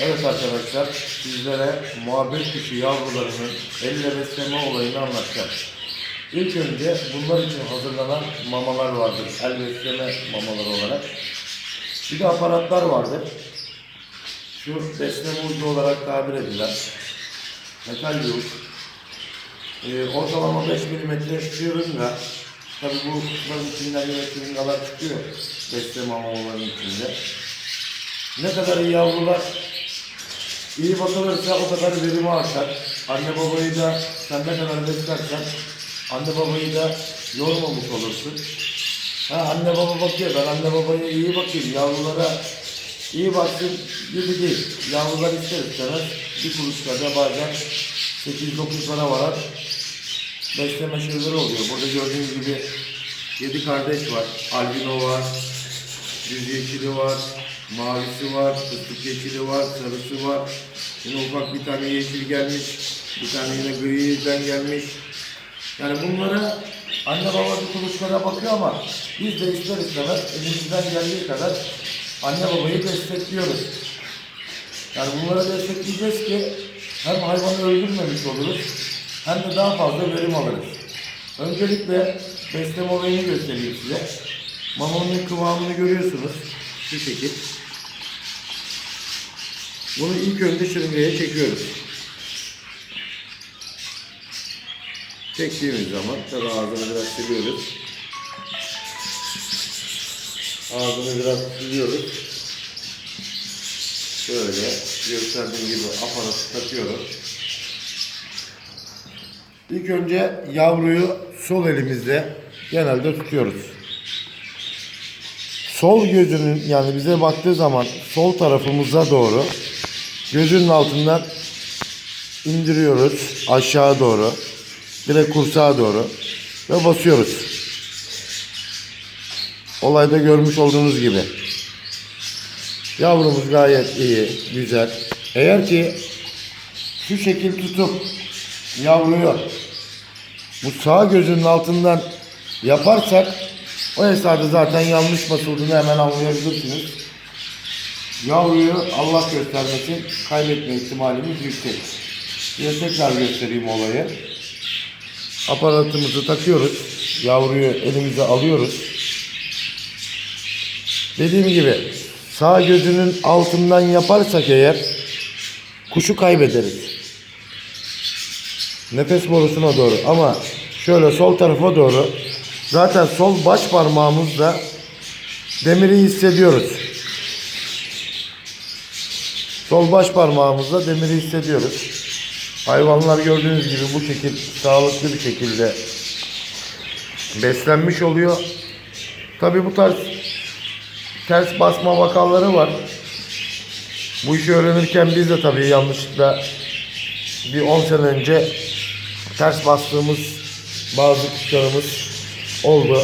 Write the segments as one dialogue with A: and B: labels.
A: Evet arkadaşlar sizlere muhabbet kuşu yavrularının elle besleme olayını anlatacağım. İlk önce bunlar için hazırlanan mamalar vardır. El besleme mamaları olarak. Bir de aparatlar vardır. Şu besleme ucu olarak tabir edilen metal bir. Ee, ortalama 5 mm şırınga. Tabi bu kuşların içinden yine şırıngalar çıkıyor. Besleme mamaların içinde. Ne kadar iyi yavrular iyi bakılırsa o kadar verimi artar. Anne babayı da sen ne kadar beslersen anne babayı da yormamış olursun. Ha anne baba bakıyor ben anne babaya iyi bakayım yavrulara iyi baksın gibi değil. Yavrular ister istemez bir kuluçkada bazen 8-9 tane varan besleme şeyleri oluyor. Burada gördüğünüz gibi 7 kardeş var. Albino var, Düz yeşili var, mavisi var, fıstık yeşili var, sarısı var. Yine ufak bir tane yeşil gelmiş, bir tane yine griden gelmiş. Yani bunlara anne baba bir kuluçkara bakıyor ama biz de ister istemez elimizden geldiği kadar anne babayı destekliyoruz. Yani bunları destekleyeceğiz ki hem hayvanı öldürmemiş oluruz hem de daha fazla verim alırız. Öncelikle besleme olayını göstereyim size. Mamanın kıvamını görüyorsunuz. Şu şekil. Bunu ilk önce şırıngaya çekiyoruz. Çektiğimiz zaman tabi ağzını biraz siliyoruz. Ağzını biraz siliyoruz. Şöyle gösterdiğim gibi aparatı takıyoruz. İlk önce yavruyu sol elimizde genelde tutuyoruz. Sol gözünün yani bize baktığı zaman sol tarafımıza doğru gözünün altından indiriyoruz aşağı doğru. Direkt kursağa doğru ve basıyoruz. Olayda görmüş olduğunuz gibi. Yavrumuz gayet iyi, güzel. Eğer ki şu şekil tutup yavruyu bu sağ gözünün altından yaparsak o esnada zaten yanlış basıldığını hemen anlayabilirsiniz. Yavruyu Allah göstermesin kaybetme ihtimalimiz yüksek. Size tekrar göstereyim olayı. Aparatımızı takıyoruz. Yavruyu elimize alıyoruz. Dediğim gibi sağ gözünün altından yaparsak eğer kuşu kaybederiz. Nefes borusuna doğru ama şöyle sol tarafa doğru zaten sol baş parmağımızla demiri hissediyoruz. Sol baş parmağımızla demiri hissediyoruz. Hayvanlar gördüğünüz gibi bu şekil sağlıklı bir şekilde beslenmiş oluyor. Tabi bu tarz ters basma vakaları var. Bu işi öğrenirken biz de tabii yanlışlıkla bir 10 sene önce ters bastığımız bazı kuşlarımız oldu.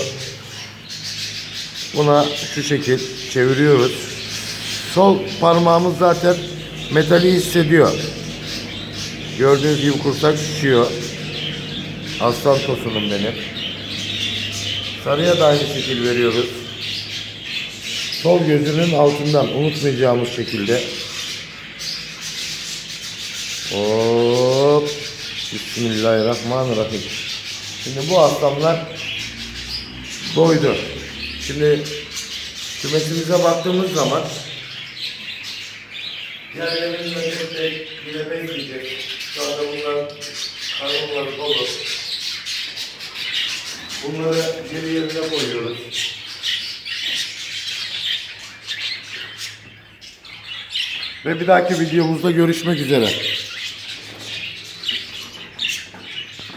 A: Buna şu şekil çeviriyoruz. Sol parmağımız zaten metali hissediyor. Gördüğünüz gibi kursak şişiyor. Aslan tosunum benim. Sarıya da aynı şekil veriyoruz. Sol gözünün altından unutmayacağımız şekilde. Hop. Bismillahirrahmanirrahim. Şimdi bu aslanlar doydu. Şimdi kümesimize baktığımız zaman tek tek yine bekleyecek. Şu anda bunlar karnları dolu. Bunları geri yerine koyuyoruz. Ve bir dahaki videomuzda görüşmek üzere.